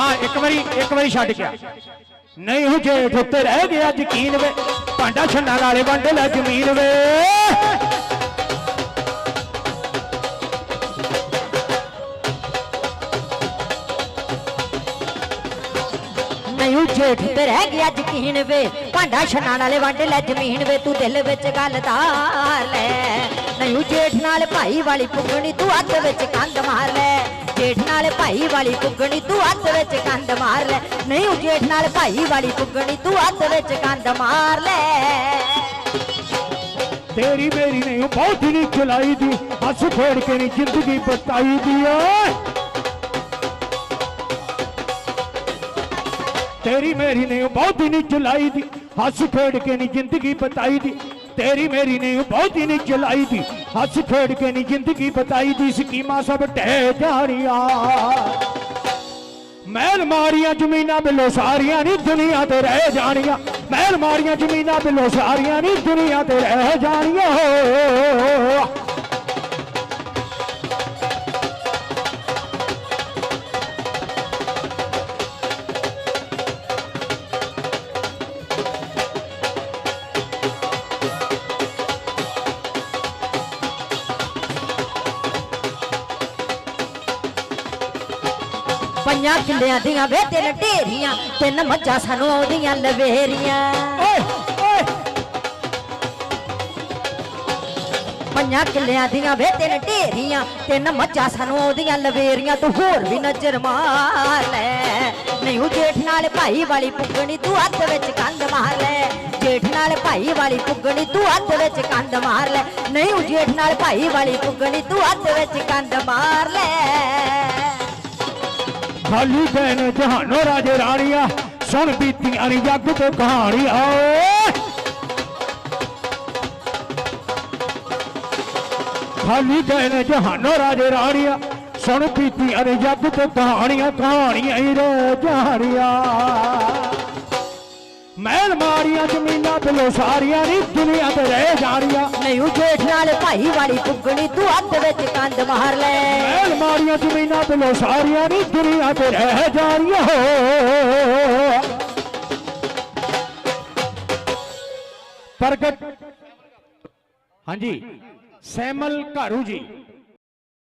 ਹਾਂ, ਇੱਕ ਵਾਰੀ ਇੱਕ ਵਾਰੀ ਛੱਡ ਗਿਆ ਨਹੀਂ ਹੋ ਜੇਠ ਉੱਤੇ ਰਹਿ ਗਿਆ ਯਕੀਨ ਵੇ, ਭਾਂਡਾ ਛੰਨਾ ਨਾਲੇ ਵੰਡ ਲੈ ਜ਼ਮੀਨ ਵੇ। ਨਹੀਂ ਜੇਠ ਤੇ ਰਹਿ ਗਿਆ ਯਕੀਨ ਵੇ, ਭਾਂਡਾ ਛੰਨਾ ਵਾਲੇ ਵੰਡ ਲੈ ਜ਼ਮੀਨ ਵੇ, ਤੂੰ ਦਿਲ ਵਿੱਚ ਗੱਲ ਧਾਰ ਲੈ। ਨਹੀਂ ਜੇਠ ਨਾਲ ਭਾਈ ਵਾਲੀ ਪੁੱਗਣੀ ਤੂੰ ਹੱਥ ਵਿੱਚ ਕੰਧ ਮਾਰ ਲੈ। ਨਾਲ ਭਾਈ ਵਾਲੀ ਪੁੱਗਣੀ ਤੂੰ ਹੱਥ ਵਿੱਚ ਕੰਧ ਮਾਰ ਲੈ। ਨਹੀਂ ਉਹ ਨਾਲ ਭਾਈ ਵਾਲੀ ਪੁੱਗਣੀ ਤੂੰ ਹੱਥ ਵਿੱਚ ਕੰਧ ਮਾਰ ਲੈ। ਤੇਰੀ ਮੇਰੀ ਨਹੀਂ ਬਹੁਤ ਨਹੀਂ ਚਲਾਈ ਦੀ, ਹੱਸ ਫੇੜ ਕੇ ਨਹੀਂ ਜ਼ਿੰਦਗੀ ਬਤਾਈ ਦੀ ਓਏ। ਤੇਰੀ ਮੇਰੀ ਨੇ ਬਹੁਤ ਨਹੀਂ ਚਲਾਈ ਦੀ, ਹੱਸ ਫੇੜ ਕੇ ਨਹੀਂ ਜ਼ਿੰਦਗੀ ਬਤਾਈ ਦੀ। ਤੇਰੀ ਮੇਰੀ ਨਹੀਂ ਬਹੁਤੀ ਨਹੀਂ ਚਲਾਈ ਦੀ। ਹੱਸ ਖੇਡ ਕੇ ਨਹੀਂ ਜ਼ਿੰਦਗੀ ਬਤਾਈ ਦੀ। ਸਕੀਮਾਂ ਸਭ ਢਹਿ ਜਾਣੀਆਂ। ਮਹਿਲ ਮਾਰੀਆਂ ਜ਼ਮੀਨਾਂ ਬਿੱਲੋ ਸਾਰੀਆਂ ਨਹੀਂ ਦੁਨੀਆ ਤੇ ਰਹਿ ਜਾਣੀਆਂ। ਮਹਿਲ ਮਾਰੀਆਂ ਜ਼ਮੀਨਾਂ ਬਿੱਲੋ ਸਾਰੀਆਂ ਨਹੀਂ ਦੁਨੀਆ ਤੇ ਰਹਿ ਜਾਣੀਆਂ। ਪੰਜਾਂ ਕਿੱਲਿਆਂ ਦੀਆਂ ਵੇ ਤਿੰਨ ਢੇਰੀਆਂ ਤਿੰਨ ਮੱਝਾਂ ਸਾਨੂੰ ਆਉਂਦੀਆਂ ਲਵੇਰੀਆਂ। ਪੰਜਾਂ ਕਿੱਲਿਆਂ ਦੀਆਂ ਵੇ ਤਿੰਨ ਢੇਰੀਆਂ ਤਿੰਨ ਮੱਝਾਂ ਸਾਨੂੰ ਆਉਂਦੀਆਂ ਲਵੇਰੀਆਂ। ਤੂੰ ਹੋਰ ਵੀ ਨਜ਼ਰ ਮਾਰ ਲੈ। ਨਹੀਂ ਉਹ ਜੇਠ ਨਾਲ ਭਾਈ ਵਾਲੀ ਪੁੱਗਣੀ ਤੂੰ ਹੱਥ ਵਿੱਚ ਕੰਧ ਮਾਰ ਲੈ। ਜੇਠ ਨਾਲ ਭਾਈ ਵਾਲੀ ਪੁੱਗਣੀ ਤੂੰ ਹੱਥ ਵਿੱਚ ਕੰਧ ਮਾਰ ਲੈ। ਨਹੀਂ ਉਹ ਜੇਠ ਨਾਲ ਭਾਈ ਵਾਲੀ ਪੁੱਗਣੀ ਤੂੰ ਹੱਥ ਵਿੱਚ ਕੰਧ ਮਾਰ ਲੈ। ਖਾਲੀ ਗਏ ਜਹਾਨੋ ਰਾਜੇ ਰਾਣੀਆਂ, ਸੁਣ ਬੀਤੀਆਂ ਨੀ ਜੱਗ ਤੋਂ ਕਹਾਣੀ, ਆਓ। ਖਾਲੀ ਗਏ ਜਹਾਨੋ ਰਾਜੇ ਰਾਣੀਆਂ, ਸੁਣ ਬੀਤੀਆਂ ਨੀ ਜੱਗ ਤੋਂ ਕਹਾਣੀਆਂ ਕਹਾਣੀਆਂ ਹੀ ਰਹਿ ਜਾਣੀਆਂ। ਮਾਰੀਆਂ ਜ਼ਮੀਨਾਂ ਬਿਲੋ ਸਾਰੀਆਂ ਨੀ ਦੁਨੀਆ ਤੇ ਰਹਿ ਜਾਣੀਆਂ ਨਹੀਂ ਉਹ ਜੇਠ ਨਾਲ ਭਾਈ ਵਾਲੀ ਪੁੱਗਣੀ ਤੂੰ ਹੱਥ ਵਿੱਚ ਕੰਧ ਮਾਰ ਲੈ। ਮਹਿਲ ਮਾਰੀਆਂ ਜ਼ਮੀਨਾਂ ਬਿਲੋ ਸਾਰੀਆਂ ਨੀ ਦੁਨੀਆ ਤੇ ਰਹਿ ਜਾਣੀਆਂ ਹੋ ਪ੍ਰਗਟ ਹਾਂਜੀ ਸੈਮਲ ਘਾਰੂ ਜੀ।